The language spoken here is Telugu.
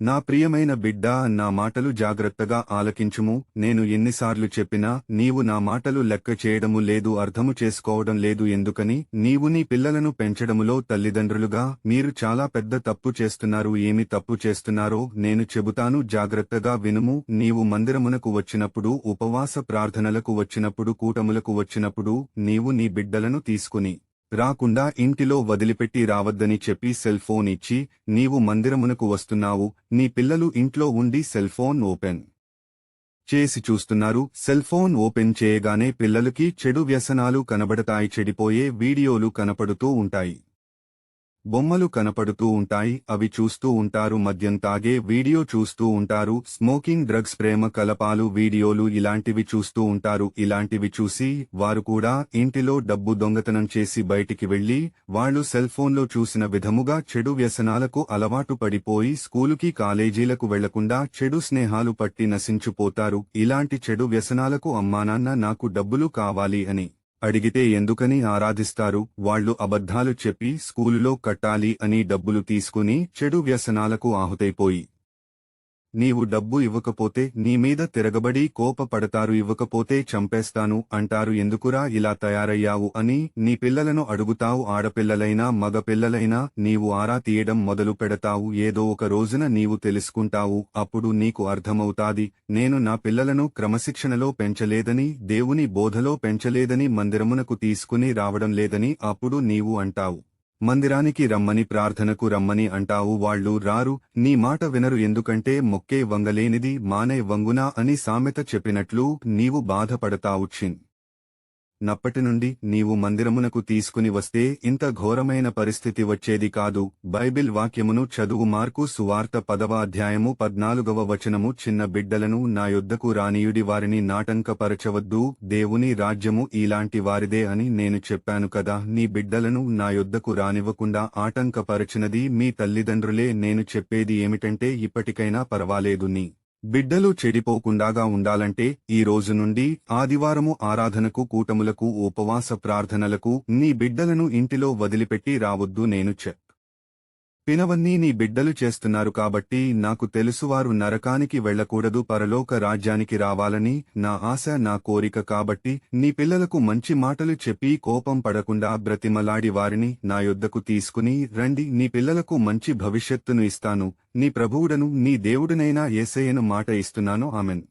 నా ప్రియమైన బిడ్డా నా మాటలు జాగ్రత్తగా ఆలకించుము నేను ఎన్నిసార్లు చెప్పినా నీవు నా మాటలు లెక్క చేయడము లేదు అర్థము చేసుకోవడం లేదు ఎందుకని నీవు నీ పిల్లలను పెంచడములో తల్లిదండ్రులుగా మీరు చాలా పెద్ద తప్పు చేస్తున్నారు ఏమి తప్పు చేస్తున్నారో నేను చెబుతాను జాగ్రత్తగా వినుము నీవు మందిరమునకు వచ్చినప్పుడు ఉపవాస ప్రార్థనలకు వచ్చినప్పుడు కూటములకు వచ్చినప్పుడు నీవు నీ బిడ్డలను తీసుకుని రాకుండా ఇంటిలో వదిలిపెట్టి రావద్దని చెప్పి సెల్ ఫోన్ ఇచ్చి నీవు మందిరమునకు వస్తున్నావు నీ పిల్లలు ఇంట్లో ఉండి సెల్ ఫోన్ ఓపెన్ చేసి చూస్తున్నారు. సెల్ ఫోన్ ఓపెన్ చేయగానే పిల్లలకి చెడు వ్యసనాలు కనబడతాయి చెడిపోయే వీడియోలు కనపడుతూ ఉంటాయి. బొమ్మలు కనపడుతూ ఉంటాయి అవి చూస్తూ ఉంటారు మద్యం తాగే వీడియో చూస్తూ ఉంటారు స్మోకింగ్ డ్రగ్స్ ప్రేమ కలపాలు వీడియోలు ఇలాంటివి చూస్తూ ఉంటారు. ఇలాంటివి చూసి వారు కూడా ఇంటిలో డబ్బు దొంగతనం చేసి బయటికి వెళ్ళి వాళ్ళు సెల్ ఫోన్లో చూసిన విధముగా చెడు వ్యసనాలకు అలవాటు పడిపోయి స్కూలుకి కాలేజీలకు వెళ్ళకుండా చెడు స్నేహాలు పట్టి నశించిపోతారు. ఇలాంటి చెడు వ్యసనాలకు అమ్మానాన్న నాకు డబ్బులు కావాలి అని. అడిగితే ఎందుకని ఆరాధిస్తారు? వాళ్ళు అబద్ధాలు చెప్పి స్కూలులో కట్టాలి అని డబ్బులు తీసుకుని చెడు వ్యసనాలకు ఆహుతైపోయి నీవు డబ్బు ఇవ్వకపోతే నీ మీద తిరగబడి కోపపడతారు ఇవ్వకపోతే చంపేస్తాను అంటారు. ఎందుకురా ఇలా తయారయ్యావు అని నీ పిల్లలను అడుగుతావు. ఆడపిల్లలైనా మగపిల్లలైనా నీవు ఆరా తీయడం మొదలు పెడతావు. ఏదో ఒక రోజున నీవు తెలుసుకుంటావు. అప్పుడు నీకు అర్థమవుతాది నేను నా పిల్లలను క్రమశిక్షణలో పెంచలేదని దేవుని బోధలో పెంచలేదని మందిరమునకు తీసుకుని రావడం లేదని అప్పుడు నీవు అంటావు. మందిరానికి రమ్మని ప్రార్థనకు రమ్మని అంటావు వాళ్ళు రారు నీ మాట వినరు ఎందుకంటే మొక్కే వంగలేనిది మానే వంగునా అని సామెత చెప్పినట్లు నీవు బాధపడతావు చిన్ నప్పటి నుండి నీవు మందిరమునకు తీసుకుని వస్తే ఇంత ఘోరమైన పరిస్థితి వచ్చేది కాదు. బైబిల్ వాక్యమును చదువు మార్కు సువార్త పదవ అధ్యాయము పద్నాలుగవ వచనము చిన్న బిడ్డలను నా యొద్దకు రానియుడి వారిని నాటంకపరచవద్దు. దేవుని రాజ్యము ఇలాంటి వారిదే అని నేను చెప్పాను కదా. నీ బిడ్డలను నా యొద్దకు రానివ్వకుండా ఆటంకపరచినది మీ తల్లిదండ్రులే. నేను చెప్పేది ఏమిటంటే ఇప్పటికైనా పర్వాలేదు నీ బిడ్డలు చెడిపోకుండాగా ఉండాలంటే ఈ రోజు నుండి ఆదివారము ఆరాధనకు కూటములకు ఉపవాస ప్రార్థనలకు నీ బిడ్డలను ఇంటిలో వదిలిపెట్టి రావద్దు నేను చెప్ పినవన్నీ నీ బిడ్డలు చేస్తున్నారు కాబట్టి నాకు తెలుసువారు నరకానికి వెళ్ళకూడదు పరలోక రాజ్యానికి రావాలని నా ఆశ నా కోరిక కాబట్టి నీ పిల్లలకు మంచి మాటలు చెప్పి కోపం పడకుండా బ్రతిమలాడి వారిని నా యొద్దకు తీసుకుని రండి. నీ పిల్లలకు మంచి భవిష్యత్తును ఇస్తాను. నీ ప్రభువుడను నీ దేవుడనైనా ఏసయ్యను మాట ఇస్తున్నాను. ఆమెన్.